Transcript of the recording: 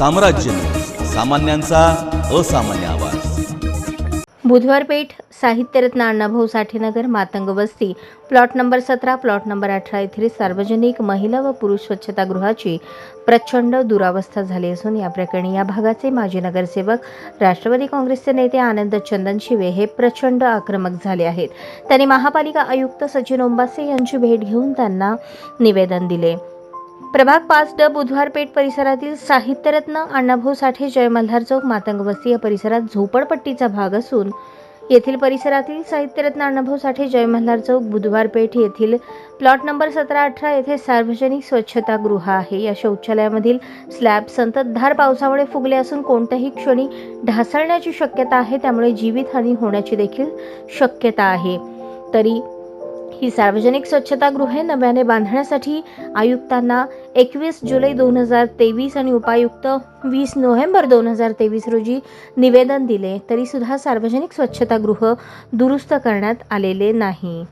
साम्राज्य. सामान्यांचा असामान्य आवाज. बुधवार पेठ साहित्यरत्न अण्णाभाऊ साठेनगर मातंग वस्ती. प्लॉट नंबर सतरा प्लॉट नंबर अठरा येथील सार्वजनिक महिला व पुरुष स्वच्छतागृहाची प्रचंड दुरावस्था झाली असून या प्रकरणी या भागाचे माजी नगरसेवक राष्ट्रवादी काँग्रेसचे नेते आनंद चंदनशिवे हे प्रचंड आक्रमक झाले आहेत. त्यांनी महापालिका आयुक्त सचिन ओंबासे यांची भेट घेऊन त्यांना निवेदन दिले. प्रभाग पाच ड बुधवार पेठ परिसरातील साहित्यरत्न अण्णाभाऊ साठे जय मल्हार चौक मातंग वस्ती या परिसरात झोपडपट्टीचा भाग असून येथील परिसरातील साहित्यरत्न अण्णाभाऊ साठे जय मल्हार चौक बुधवार पेठ येथील प्लॉट नंबर सतरा अठरा येथे सार्वजनिक स्वच्छतागृह आहे. या शौचालयामधील स्लॅब संततधार पावसामुळे फुगले असून कोणत्याही क्षणी ढासळण्याची शक्यता आहे त्यामुळे जीवितहानी होण्याची देखील शक्यता आहे. तरी ही सार्वजनिक स्वच्छतागृहे नव्याने बांधण्यासाठी आयुक्तांना एकवीस जुलै दोन हजार तेवीस आणि उपायुक्त वीस नोव्हेंबर दोन हजार तेवीस रोजी निवेदन दिले तरीसुद्धा सार्वजनिक स्वच्छतागृह दुरुस्त करण्यात आलेले नाही.